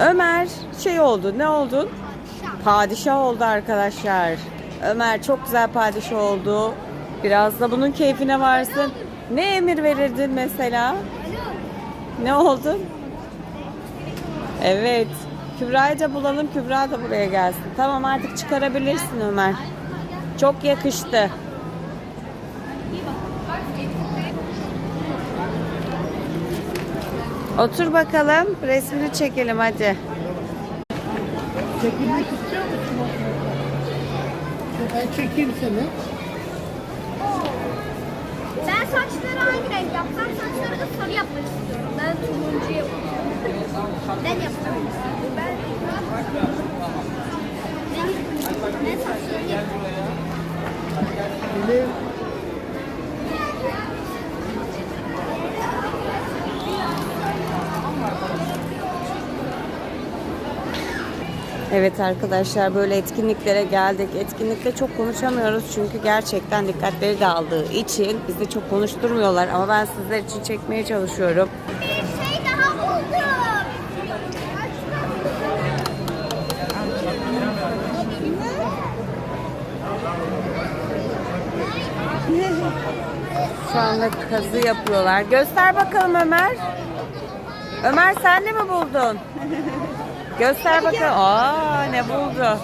Ömer şey oldu. Ne oldun? Padişah oldu arkadaşlar. Ömer çok güzel padişah oldu. Biraz da bunun keyfine varsın. Ne emir verirdin mesela? Ne oldun? Evet. Kübra'yı da bulalım. Kübra da buraya gelsin. Tamam artık çıkarabilirsin Ömer. Çok yakıştı. Otur bakalım. Resmini çekelim hadi. Çekilmek istiyor musun? Ben çekeyim seni. Ben saçları hangi renk yapsam saçları da sarı yapmak istiyorum. Ben turuncu yapacağım. Ben yapacağım. Ben ben saçları yapacağım. Evet arkadaşlar böyle etkinliklere geldik. Etkinlikte çok konuşamıyoruz çünkü gerçekten dikkatleri dağıldığı için bizi çok konuşturmuyorlar ama ben sizler için çekmeye çalışıyorum. Bir şey daha buldum. Şu anda kazı yapıyorlar. Göster bakalım Ömer. Ömer sen de mi buldun? Göster bakalım. Aa ne buldu?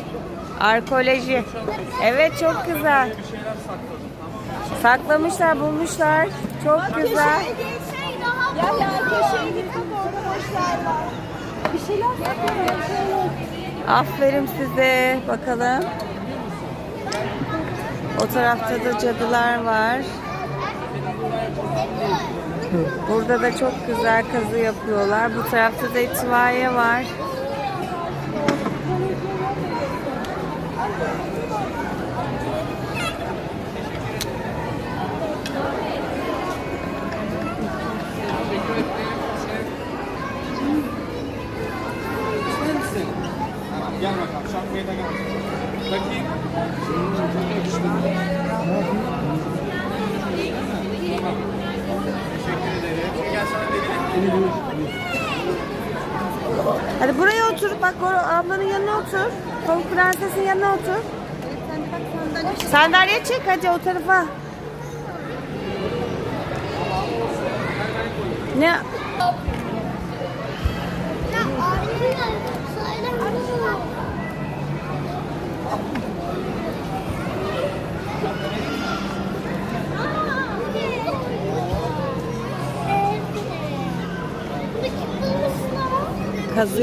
Arkeoloji. Evet çok güzel. Saklamışlar, bulmuşlar. Çok güzel. Bir şey daha buldum. Ya ya köşeye gittim orada boşlar var. Bir şeyler Aferin size. Bakalım. O tarafta da cadılar var. Burada da çok güzel kazı yapıyorlar. Bu tarafta da itfaiye var. Gel bakalım şapkayı da gel. Bakayım. Teşekkür ederim. Gel sana vereyim. Hadi buraya otur. Bak o ablanın yanına otur. Pamuk prensesin yanına otur. Sandalye çek hadi o tarafa. Ne? Kazı